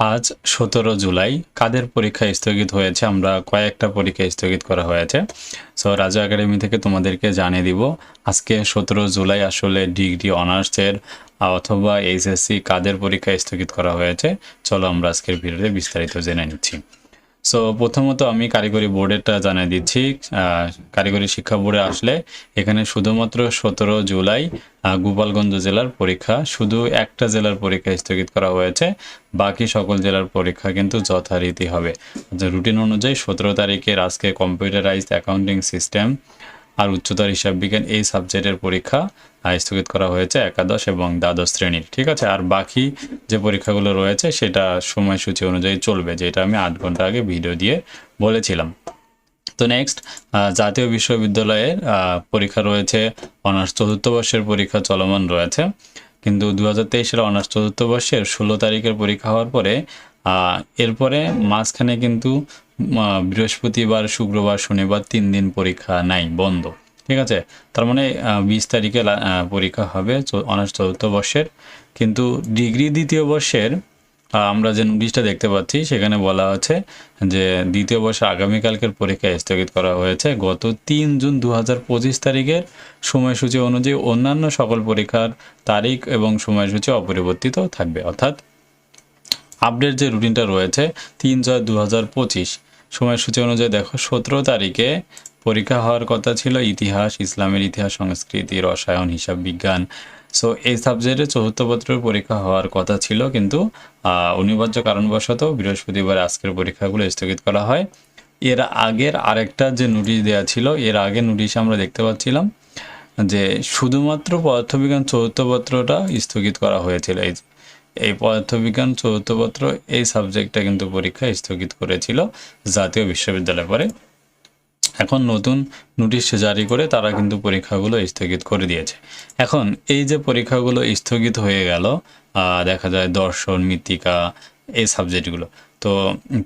আজ সতেরো জুলাই। কাদের পরীক্ষা স্থগিত হয়েছে? আমরা কয়েকটা পরীক্ষা স্থগিত করা হয়েছে। সো রাজা একাডেমি থেকে তোমাদেরকে জানিয়ে দিব, আজকে সতেরো জুলাই আসলে ডিগ্রি অনার্সের অথবা এইচএসসি কাদের পরীক্ষা স্থগিত করা হয়েছে? চলো আমরা আজকের ভিডিওতে বিস্তারিত জেনে নিচ্ছি। সো প্রথমত আমি কারিগরি বোর্ডেরটা জানিয়ে দিচ্ছি। কারিগরি শিক্ষা বোর্ডে আসলে এখানে শুধুমাত্র সতেরো জুলাই গোপালগঞ্জ জেলার পরীক্ষা, শুধু একটা জেলার পরীক্ষা স্থগিত করা হয়েছে। বাকি সকল জেলার পরীক্ষা কিন্তু যথারীতি হবে। রুটিন অনুযায়ী সতেরো তারিখের আজকে কম্পিউটারাইজড অ্যাকাউন্টিং সিস্টেম আর উচ্চতর হিসাব বিজ্ঞান এই সাবজেক্টের পরীক্ষা স্থগিত করা হয়েছে একাদশ এবং দ্বাদশ শ্রেণির, ঠিক আছে? আর বাকি যে পরীক্ষাগুলো রয়েছে সেটা সময়সূচি অনুযায়ী চলবে, যেটা আমি আট ঘণ্টা আগে ভিডিও দিয়ে বলেছিলাম। তো নেক্সট জাতীয় বিশ্ববিদ্যালয়ের পরীক্ষা রয়েছে, অনার্স চতুর্থ বর্ষের পরীক্ষা চলমান রয়েছে। কিন্তু দু হাজার তেইশের অনার্স চতুর্থ বর্ষের ষোলো তারিখের পরীক্ষা হওয়ার পরে এরপরে মাঝখানে কিন্তু বৃহস্পতিবার, শুক্রবার, শনিবার তিন দিন পরীক্ষা নাই, বন্ধ। ঠিক আছে? তার মানে বিশ তারিখে পরীক্ষা হবে অনার্স চতুর্থ বর্ষের। কিন্তু ডিগ্রি দ্বিতীয় বর্ষের আমরা যে নোটিশটা দেখতে পাচ্ছি, সেখানে বলা হচ্ছে যে দ্বিতীয় বর্ষে আগামীকালকের পরীক্ষা স্থগিত করা হয়েছে। গত তিন জুন দু হাজার পঁচিশ তারিখের সময়সূচি অনুযায়ী অন্যান্য সকল পরীক্ষার তারিখ এবং সময়সূচি অপরিবর্তিত থাকবে। অর্থাৎ আপডেট যে রুটিনটা রয়েছে, তিন ছয় দু হাজার পঁচিশ। সময়সূচি অনুযায়ী দেখো, সতেরো তারিখে পরীক্ষা হওয়ার কথা ছিল, ইতিহাস, ইসলামের ইতিহাস, সংস্কৃতি, রসায়ন, হিসাব বিজ্ঞান। সো এই সাবজেক্টে চতুর্থ পত্রের পরীক্ষা হওয়ার কথা ছিল, কিন্তু অনিবার্য কারণবশত বৃহস্পতিবার আজকের পরীক্ষাগুলো স্থগিত করা হয়। এর আগের আরেকটা যে নোটিশ দেওয়া ছিল, এর আগে নোটিশে আমরা দেখতে পাচ্ছিলাম যে, শুধুমাত্র পদার্থবিজ্ঞান চতুর্থ পত্রটা স্থগিত করা হয়েছিল। এই এই পদার্থবিজ্ঞান চতুর্থ পত্র এই সাবজেক্টটা কিন্তু পরীক্ষা স্থগিত করেছিল জাতীয় বিশ্ববিদ্যালয় পরে। এখন নতুন নোটিশ জারি করে তারা কিন্তু পরীক্ষাগুলো স্থগিত করে দিয়েছে। এখন এই যে পরীক্ষাগুলো স্থগিত হয়ে গেল দেখা যায় দর্শন, মৃত্তিকা এই সাবজেক্টগুলো তো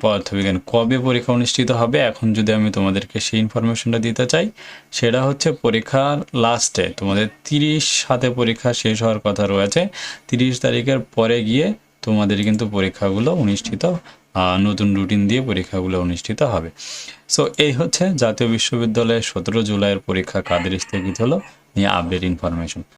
পদার্থবিজ্ঞান কবে পরীক্ষা অনুষ্ঠিত হবে? এখন যদি আমি তোমাদেরকে সেই ইনফরমেশনটা দিতে চাই, সেটা হচ্ছে পরীক্ষার লাস্টে তোমাদের তিরিশ সাথে পরীক্ষা শেষ হওয়ার কথা রয়েছে। তিরিশ তারিখের পরে গিয়ে তোমাদের কিন্তু পরীক্ষাগুলো অনুষ্ঠিত নতুন রুটিন দিয়ে পরীক্ষাগুলো অনুষ্ঠিত হবে। সো এই হচ্ছে জাতীয় বিশ্ববিদ্যালয়ের সতেরো জুলাইয়ের পরীক্ষা কাদের স্থগিত হলো? নিয়ে আপডেট ইনফরমেশন